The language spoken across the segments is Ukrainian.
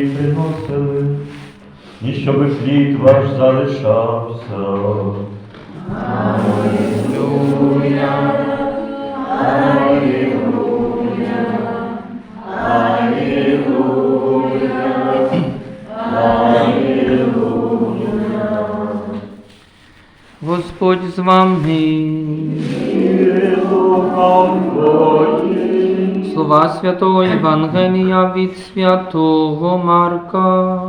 плід приносили, і щоб плід ваш залишався. Алілуя, Господь з вами. Духом Твоїм. Слова святого Євангелія від святого Марка.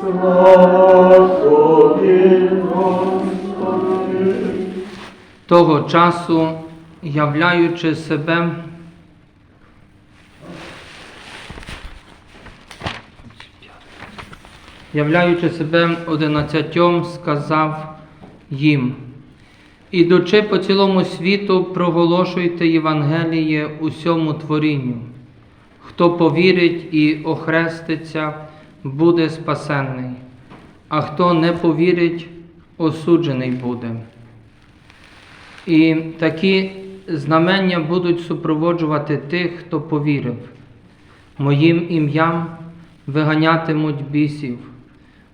Слава тобі. Того часу, являючи себе, являючи себе одинадцятьом, сказав їм, ідучи по цілому світу, проголошуйте Євангеліє усьому творінню. Хто повірить і охреститься, буде спасенний, а хто не повірить, осуджений буде. І такі знамення будуть супроводжувати тих, хто повірив. Моїм ім'ям виганятимуть бісів,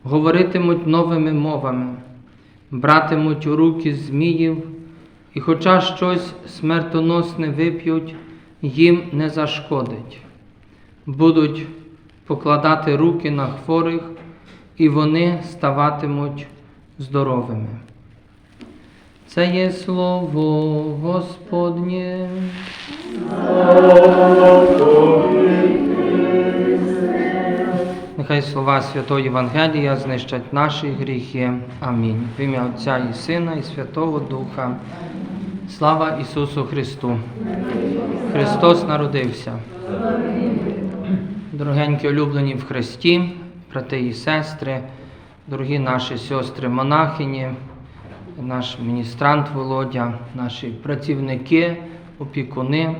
говоритимуть новими мовами, братимуть у руки зміїв, і хоча щось смертоносне вип'ють, їм не зашкодить. Будуть покладати руки на хворих, і вони ставатимуть здоровими. Це є слово Господнє. Нехай слова Святого Євангелія знищать наші гріхи. Амінь. В ім'я Отця і Сина, і Святого Духа. Слава Ісусу Христу! Христос народився. Дорогенькі улюблені в Христі, брати і сестри, дорогі наші сестри монахині, наш міністрант Володя, наші працівники, опікуни,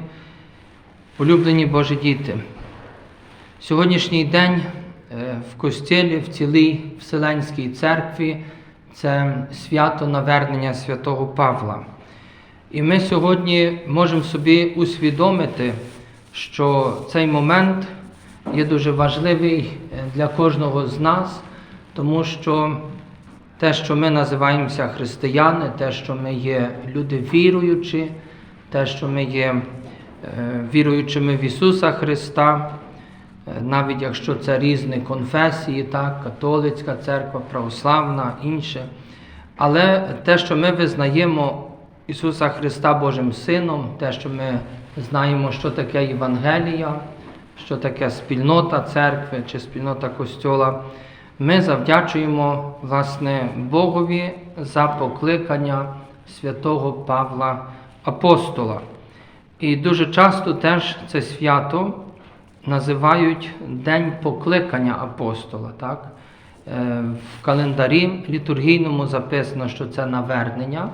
улюблені Божі діти. Сьогоднішній день в костілі, в цілій Вселенській церкві це свято навернення святого Павла. І ми сьогодні можемо собі усвідомити, що цей момент є дуже важливий е, для кожного з нас, тому що те, що ми називаємося християни, те, що ми є люди віруючі, те, що ми є е, віруючими в Ісуса Христа, е, навіть якщо це різні конфесії, так, католицька церква, православна, інше. Але те, що ми визнаємо Ісуса Христа Божим Сином, те, що ми знаємо, що таке Євангелія, що таке спільнота церкви чи спільнота Костьола, ми завдячуємо власне Богові за покликання святого Павла Апостола. І дуже часто теж це свято називають День покликання апостола. Так? Е, В календарі літургійному записано, що це навернення,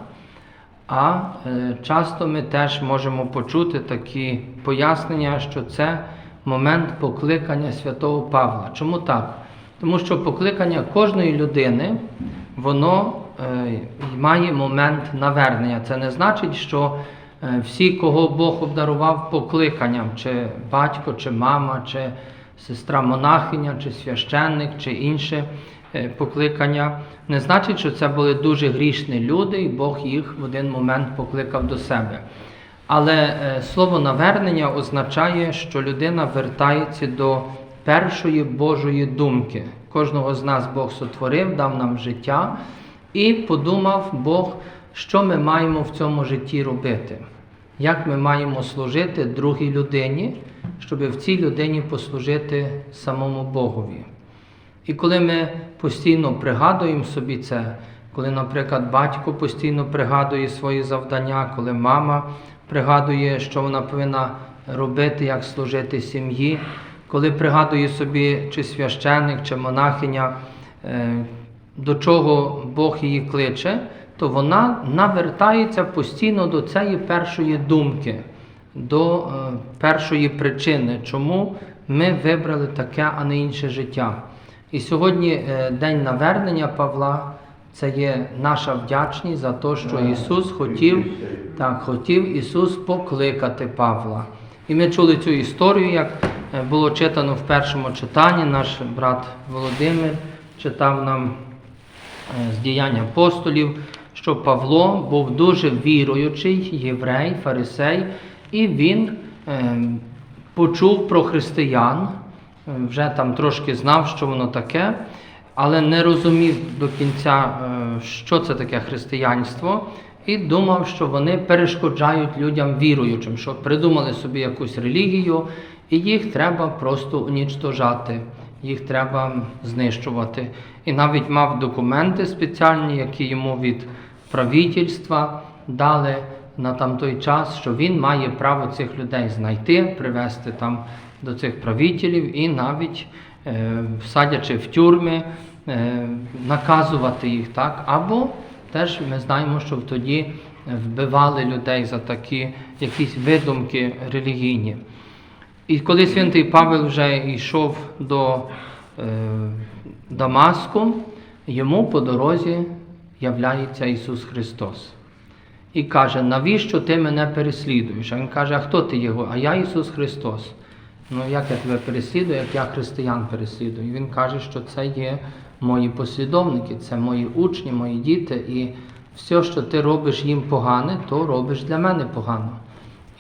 а е, часто ми теж можемо почути такі пояснення, що це момент покликання святого Павла. Чому так? Тому що покликання кожної людини, воно е, має момент навернення. Це не значить, що всі, кого Бог обдарував покликанням, чи батько, чи мама, чи сестра монахиня, чи священник, чи інше е, покликання, не значить, що це були дуже грішні люди, і Бог їх в один момент покликав до себе. Але е, слово навернення означає, що людина вертається до першої Божої думки. Кожного з нас Бог сотворив, дав нам життя і подумав Бог, що ми маємо в цьому житті робити, як ми маємо служити другій людині, щоб в цій людині послужити самому Богові. І коли ми постійно пригадуємо собі це, коли, наприклад, батько постійно пригадує свої завдання, коли мама пригадує, що вона повинна робити, як служити сім'ї, коли пригадує собі чи священник, чи монахиня, е, до чого Бог її кличе, то вона навертається постійно до цієї першої думки, до е, першої причини, чому ми вибрали таке, а не інше життя. І сьогодні е, день навернення Павла це є наша вдячність за те, що Ісус хотів, так, хотів Ісус покликати Павла. І ми чули цю історію, як е, було читано в першому читанні. Наш брат Володимир читав нам з діянь апостолів, що Павло був дуже віруючий єврей, фарисей, і він е, почув про християн, е, вже там трошки знав, що воно таке, але не розумів до кінця, е, що це таке християнство, і думав, що вони перешкоджають людям віруючим, що придумали собі якусь релігію, і їх треба просто унічтожати, їх треба знищувати. І навіть мав документи спеціальні, які йому від правительства дали на там той час, що він має право цих людей знайти, привести там до цих правителів і навіть е, садячи в тюрми, е, наказувати їх, так? Або теж ми знаємо, що тоді вбивали людей за такі якісь видумки релігійні. І коли святий Павел вже йшов до е, Дамаску, йому по дорозі являється Ісус Христос. І каже, навіщо ти мене переслідуєш? А він каже, а хто ти його? А я Ісус Христос. Ну як я тебе переслідую, як я християн переслідую? І Він каже, що це є мої послідовники, це мої учні, мої діти, і все, що ти робиш їм погане, то робиш для мене погано.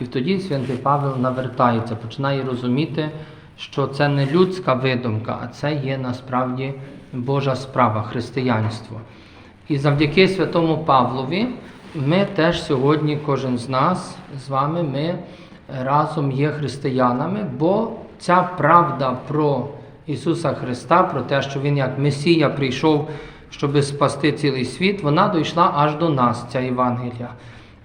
І тоді святий Павел навертається, починає розуміти, що це не людська видумка, а це є насправді Божа справа, християнство. І завдяки святому Павлові ми теж сьогодні, кожен з нас з вами, ми разом є християнами, бо ця правда про Ісуса Христа, про те, що Він як Месія прийшов, щоб спасти цілий світ, вона дійшла аж до нас, ця Євангелія.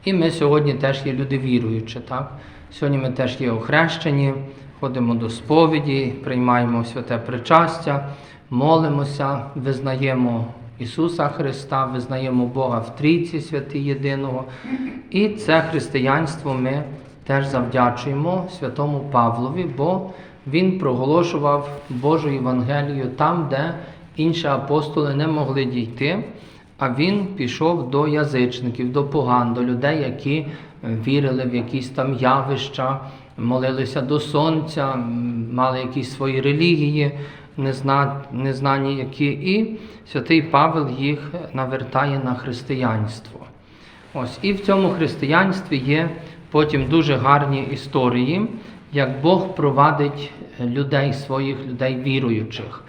І ми сьогодні теж є люди віруючі. Так? Сьогодні ми теж є охрещені, ходимо до сповіді, приймаємо святе причастя, молимося, визнаємо Ісуса Христа, визнаємо Бога в Трійці святий Єдиного. І це християнство ми теж завдячуємо святому Павлові, бо він проголошував Божу Євангелію там, де інші апостоли не могли дійти. А він пішов до язичників, до поган, до людей, які вірили в якісь там явища, молилися до сонця, мали якісь свої релігії, незнані які. І святий Павел їх навертає на християнство. Ось і в цьому християнстві є потім дуже гарні історії, як Бог провадить е, людей, своїх людей віруючих.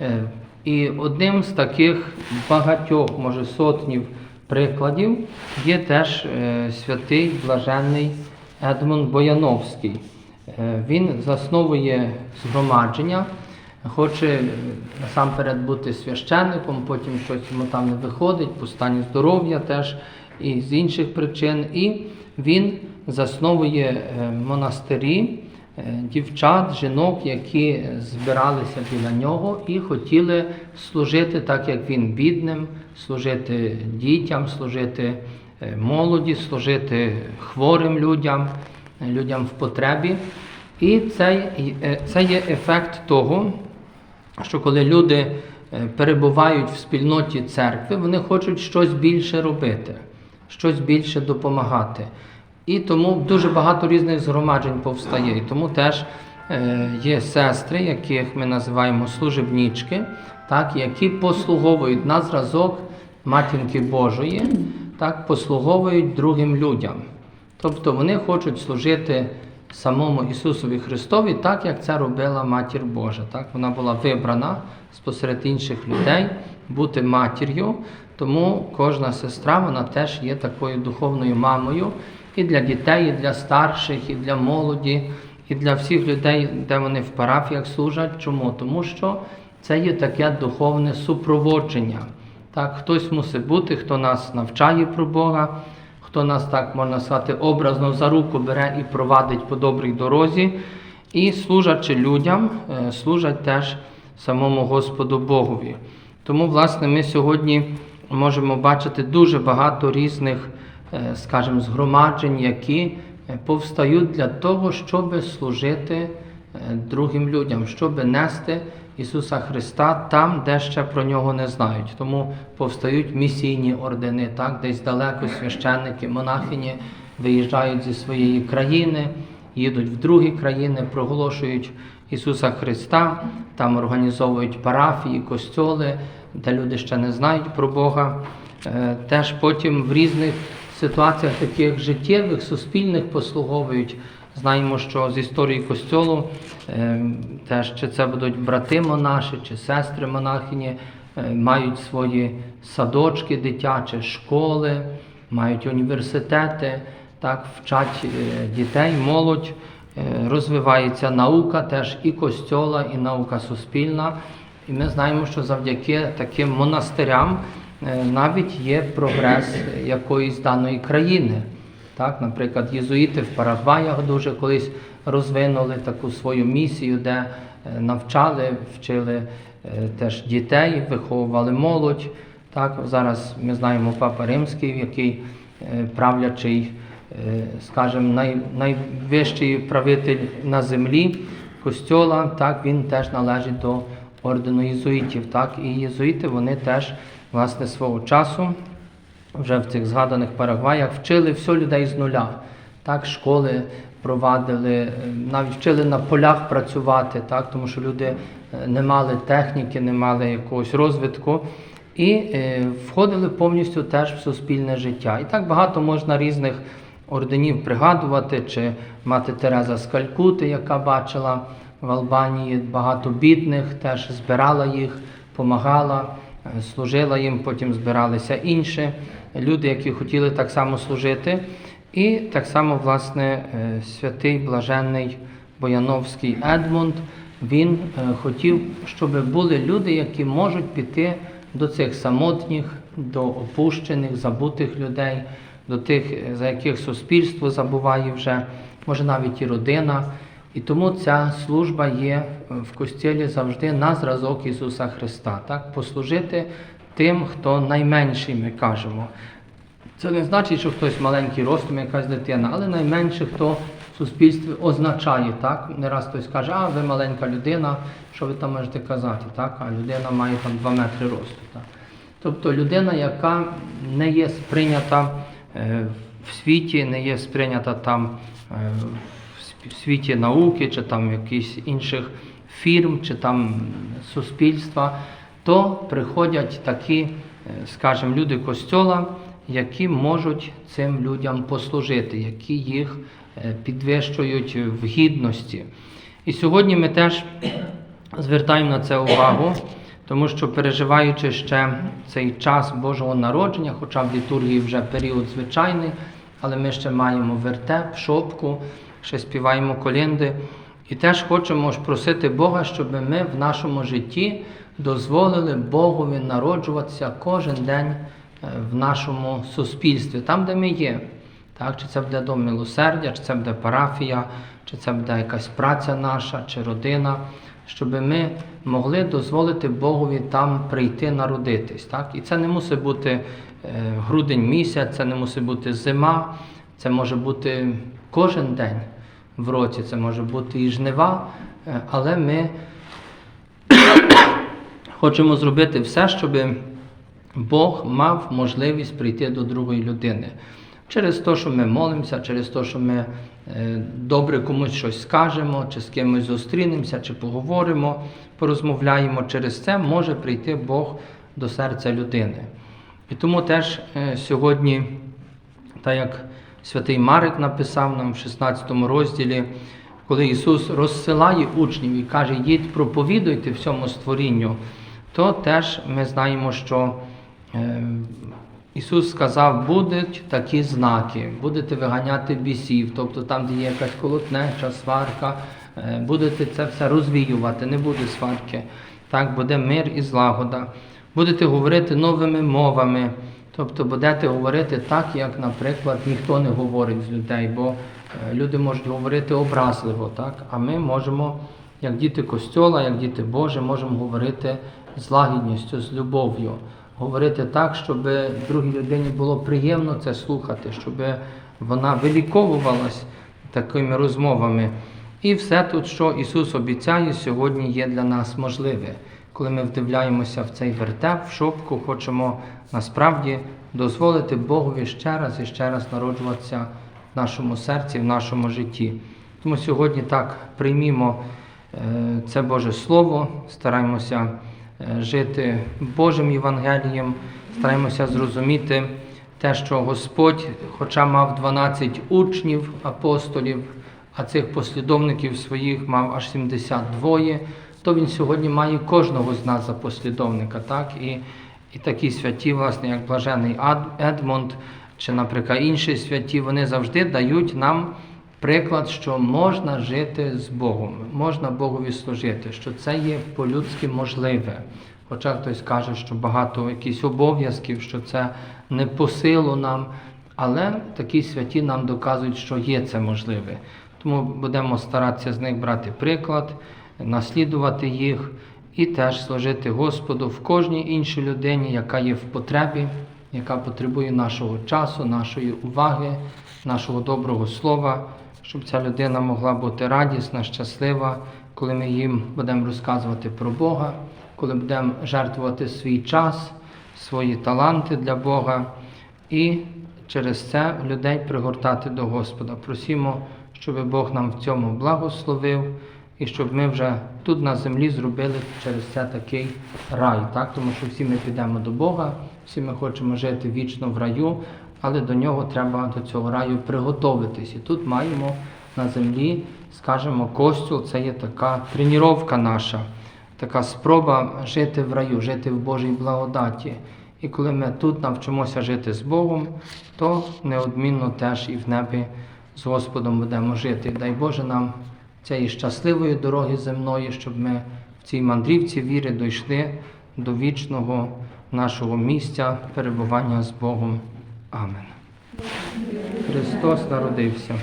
Е, І одним з таких багатьох, може сотнів прикладів, є теж е, святий блаженний Едмон Бояновський. Він засновує згромадження, хоче насамперед бути священником, потім щось йому там не виходить, по стані здоров'я теж і з інших причин. І він засновує е, монастирі е, дівчат, жінок, які збиралися біля нього і хотіли служити так, як він бідним, служити дітям, служити е, молоді, служити хворим людям, людям в потребі. І це, це є ефект того, що коли люди е, перебувають в спільноті церкви, вони хочуть щось більше робити, щось більше допомагати. І тому дуже багато різних згромаджень повстає. І тому теж е, є сестри, яких ми називаємо служебнічки, так, які послуговують на зразок матінки Божої, так, послуговують другим людям. Тобто вони хочуть служити самому Ісусові Христові, так як це робила Матір Божа. Так? Вона була вибрана спосеред інших людей бути матір'ю, тому кожна сестра вона теж є такою духовною мамою і для дітей, і для старших, і для молоді, і для всіх людей, де вони в парафіях служать. Чому? Тому що це є таке духовне супроводження. Так, хтось мусить бути, хто нас навчає про Бога, хто нас так можна сказати, образно за руку бере і провадить по добрій дорозі, і служачи людям, е, служать теж самому Господу Богові. Тому, власне, ми сьогодні можемо бачити дуже багато різних, е, скажімо, згромаджень, які е, повстають для того, щоб служити другим людям, щоб нести Ісуса Христа там, де ще про нього не знають. Тому повстають місійні ордени, так, десь далеко священники, монахині виїжджають зі своєї країни, їдуть в другі країни, проголошують Ісуса Христа, там організовують парафії, костьоли, де люди ще не знають про Бога. Е, Теж потім в різних ситуаціях таких життєвих, суспільних послуговують. Знаємо, що з історії костьолу е, теж чи це будуть брати монаші, чи сестри монахині, е, мають свої садочки дитячі, школи, мають університети, так вчать е, дітей, молодь. Е, Розвивається наука теж і костьола, і наука суспільна. І ми знаємо, що завдяки таким монастирям навіть є прогрес якоїсь даної країни. Так, наприклад, єзуїти в Парагваях дуже колись розвинули таку свою місію, де е, навчали, вчили е, теж дітей, виховували молодь. Так, зараз ми знаємо Папа Римський, який е, правлячий, скажімо, най, найвищий правитель на землі костьола, так, він теж належить до ордену єзуїтів. Так, і єзуїти вони теж власне свого часу вже в цих згаданих Парагваях вчили все людей з нуля. Так, школи провадили, е, навіть вчили на полях працювати, так, тому що люди е, не мали техніки, не мали якогось розвитку. І е, входили повністю теж в суспільне життя. І так багато можна різних орденів пригадувати, чи мати Тереза з Калькути, яка бачила в Албанії багато бідних, теж збирала їх, помагала, служила їм, потім збиралися інші люди, які хотіли так само служити. І так само, власне, е, святий блаженний Бояновський Едмунд, він е, хотів, щоб були люди, які можуть піти до цих самотніх, до опущених, забутих людей, до тих, е, за яких суспільство забуває вже, може навіть і родина. І тому ця служба є е, в костілі завжди на зразок Ісуса Христа, так? послужити тим, хто найменший, ми кажемо. Це не значить, що хтось маленький ростом, якась дитина, але найменше, хто в суспільстві означає, так? Не раз хтось каже, а ви маленька людина, що ви там можете казати, так? А людина має там 2 метри росту. Так? Тобто людина, яка не є сприйнята е, в світі, не є сприйнята там е, в світі науки чи там якихось інших фірм, чи там суспільства, то приходять такі, е, скажімо, люди костьола, які можуть цим людям послужити, які їх е, підвищують в гідності. І сьогодні ми теж звертаємо на це увагу, тому що переживаючи ще цей час Божого народження, хоча в літургії вже період звичайний, але ми ще маємо вертеп, шопку, ще співаємо колінди. І теж хочемо ж просити Бога, щоб ми в нашому житті дозволили Богові народжуватися кожен день е, в нашому суспільстві, там, де ми є. Так, чи це буде дом милосердя, чи це буде парафія, чи це буде якась праця наша, чи родина, щоб ми могли дозволити Богові там прийти народитись. Так? І це не мусить бути е, грудень місяць, це не мусить бути зима, це може бути кожен день в році, це може бути і жнива, е, але ми хочемо зробити все, щоб Бог мав можливість прийти до другої людини. Через те, що ми молимося, через те, що ми е, добре комусь щось скажемо, чи з кимось зустрінемося, чи поговоримо, порозмовляємо, через це може прийти Бог до серця людини. І тому теж е, сьогодні, так як святий Марик написав нам в 16 розділі, коли Ісус розсилає учнів і каже, йдіть, проповідуйте всьому створінню, то теж ми знаємо, що е, Ісус сказав, будуть такі знаки, будете виганяти бісів, тобто там, де є якась колотнеча, сварка, е, будете це все розвіювати, не буде сварки. Так, буде мир і злагода. Будете говорити новими мовами, тобто будете говорити так, як, наприклад, ніхто не говорить з людей, бо е, люди можуть говорити образливо, так? а ми можемо, як діти Костьола, як діти Божі, можемо говорити з лагідністю, з любов'ю говорити так, щоб другій людині було приємно це слухати, щоб вона виліковувалась такими розмовами. І все тут, що Ісус обіцяє, сьогодні є для нас можливе. Коли ми вдивляємося в цей вертеп, в шопку, хочемо насправді дозволити Богові ще раз і ще раз народжуватися в нашому серці, в нашому житті. Тому сьогодні так приймімо е, це Боже Слово, стараємося е, жити Божим Євангелієм, стараємося зрозуміти те, що Господь, хоча мав 12 учнів, апостолів, а цих послідовників своїх мав аж 72, то Він сьогодні має кожного з нас за послідовника. Так? І, і такі святі, власне, як Блажений Едмонд, чи, наприклад, інші святі, вони завжди дають нам приклад, що можна жити з Богом, можна Богові служити, що це є по-людськи можливе. Хоча хтось каже, що багато якихось обов'язків, що це не по силу нам, але такі святі нам доказують, що є це можливе. Тому будемо старатися з них брати приклад, наслідувати їх і теж служити Господу в кожній іншій людині, яка є в потребі, яка потребує нашого часу, нашої уваги, нашого доброго слова, щоб ця людина могла бути радісна, щаслива, коли ми їм будемо розказувати про Бога, коли будемо жертвувати свій час, свої таланти для Бога і через це людей пригортати до Господа. Просімо, щоб Бог нам в цьому благословив і щоб ми вже тут на землі зробили через це такий рай, так? тому що всі ми підемо до Бога, всі ми хочемо жити вічно в раю, але до нього треба до цього раю приготуватись. І тут маємо на землі, скажімо, костюл це є така тренування наша, така спроба жити в раю, жити в Божій благодаті. І коли ми тут навчимося жити з Богом, то неодмінно теж і в небі з Господом будемо жити. Дай Боже нам цієї щасливої дороги земної, щоб ми в цій мандрівці віри дійшли до вічного нашого місця перебування з Богом. Амен. Христос народився.